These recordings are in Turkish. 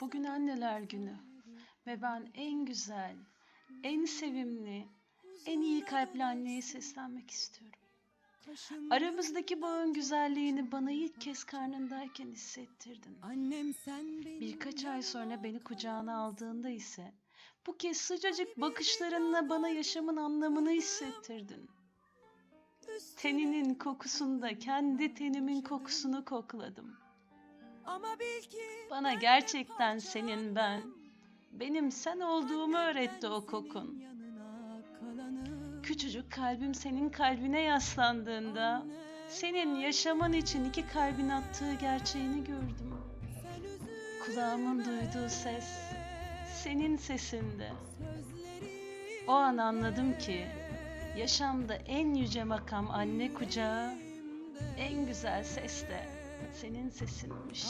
Bugün anneler günü ve ben en güzel, en sevimli, en iyi kalpli anneye seslenmek istiyorum. Aramızdaki bağın güzelliğini bana ilk kez karnındayken hissettirdin. Annem sen Birkaç ay sonra beni kucağına aldığında ise bu kez sıcacık bakışlarınla bana yaşamın anlamını hissettirdin. Teninin kokusunda kendi tenimin kokusunu kokladım. Ama bil ki Bana gerçekten senin ben, benim sen olduğumu öğretti o kokun. Küçücük kalbim senin kalbine yaslandığında, senin yaşaman için iki kalbin attığı gerçeğini gördüm. Kulağımın duyduğu ses, senin sesinde. O an anladım ki, yaşamda en yüce makam anne kucağı, en güzel ses de senin sesinmiş.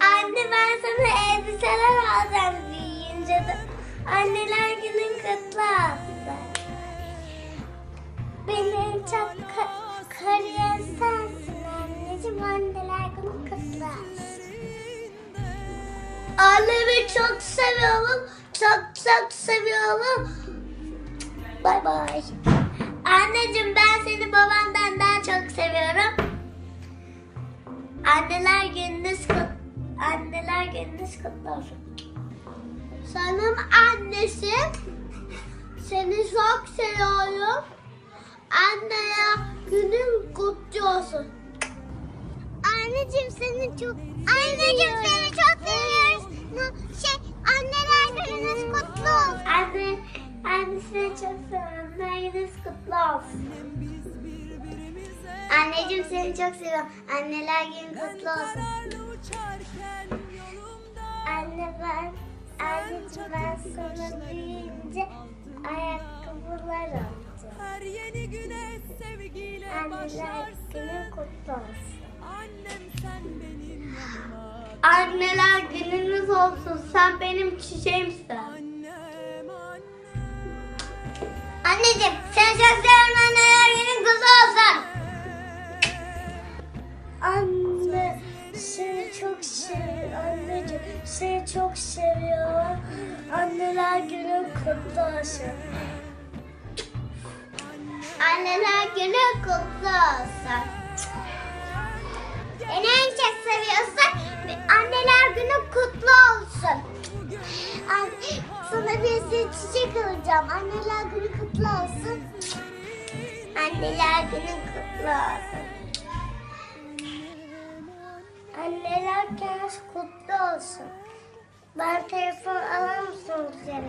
Anne ben sana elbiseler alacağım büyüyünce de. Anneler günün kutlu olsun. Benim çok ka- kariyer sensin anneciğim. Anneler günün kutlu olsun. Annemi çok seviyorum. Çok çok seviyorum. Bay bay. Anneciğim ben seni babandan daha çok seviyorum. Anneler gününüz kutlu Anneler gününüz kutlu olsun. Sanım annesi seni çok seviyorum. Anneye günün kutlu olsun. Anneciğim seni çok Anneciğim seni çok seviyoruz. Şey anneler gününüz kutlu olsun. Anne, anne seni çok seviyorum. Anneler gününüz kutlu olsun. Anneciğim seni çok seviyorum. Anneler günün kutlu olsun. Anne ben, anneciğim ben sana büyüyünce ayakkabılar alacağım. her yeni güne sevgiyle Anneler günün kutlu olsun. annem sen benim yanıma Anneler gününüz olsun. Sen benim çiçeğimsin. annem annem Anneciğim seni çok seviyorum. Anneler günün kutlu olsun. Anne seni çok seviyorum. Anneciğim seni çok seviyorum. Anneler günün kutlu olsun. Anneler günü kutlu olsun. Beni en çok seviyorsan anneler günü kutlu olsun. Sana bir sürü çiçek alacağım. Anneler günü kutlu olsun. Anneler günü kutlu olsun. Anneler günü kutlu olsun. Ben telefon alır mısın üzerine?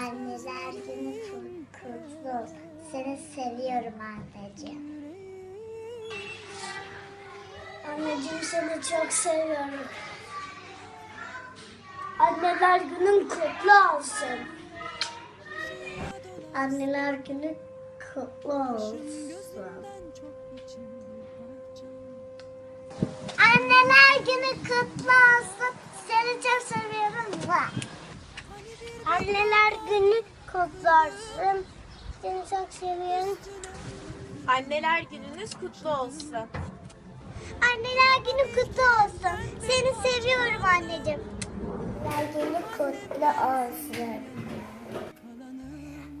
Anneler günü kutlu olsun. Seni seviyorum anneciğim. Anneciğim seni çok seviyorum. Anneler günün kutlu olsun. Anneler günü kutlu olsun. Günü kutlu olsun. Seni çok seviyorum. Anneler günü kutlu olsun. Seni çok seviyorum. Anneler gününüz kutlu olsun. Anneler günü kutlu olsun. Seni seviyorum anneciğim. Anneler günü kutlu olsun.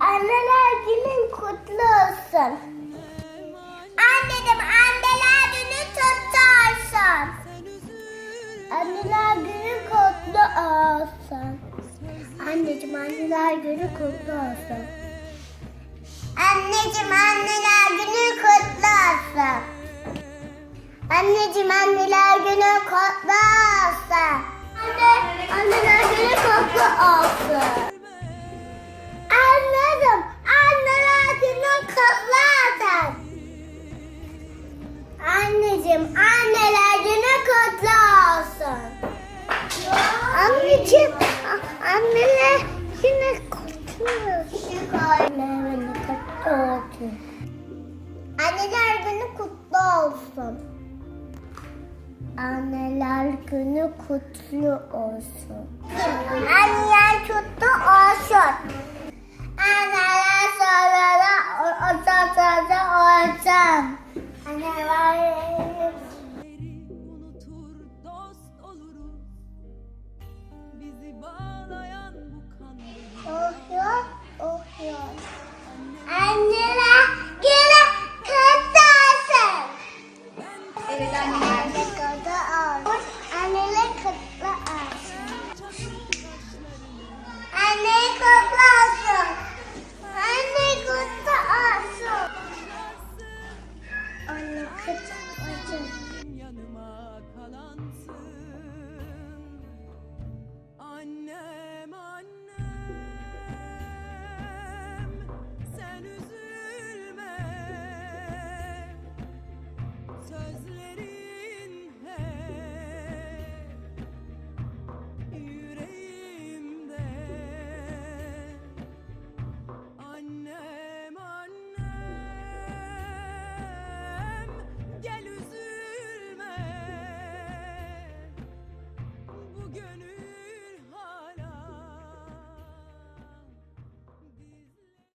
Anneler günün kutlu olsun. Anneciğim anneler günü kutlu olsun. Anneler günü kutlu olsun. Anneciğim anneler günü kutlu olsun. Anneciğim anneler günü kutlu olsun. Anneciğim anneler günü kutlu olsun. Anne, anneler günü kutlu olsun. Anneler günü kutlu olsun. Anneler günü kutlu olsun. Anneler kutlu olsun. Anneler sonra da olsun. Anneler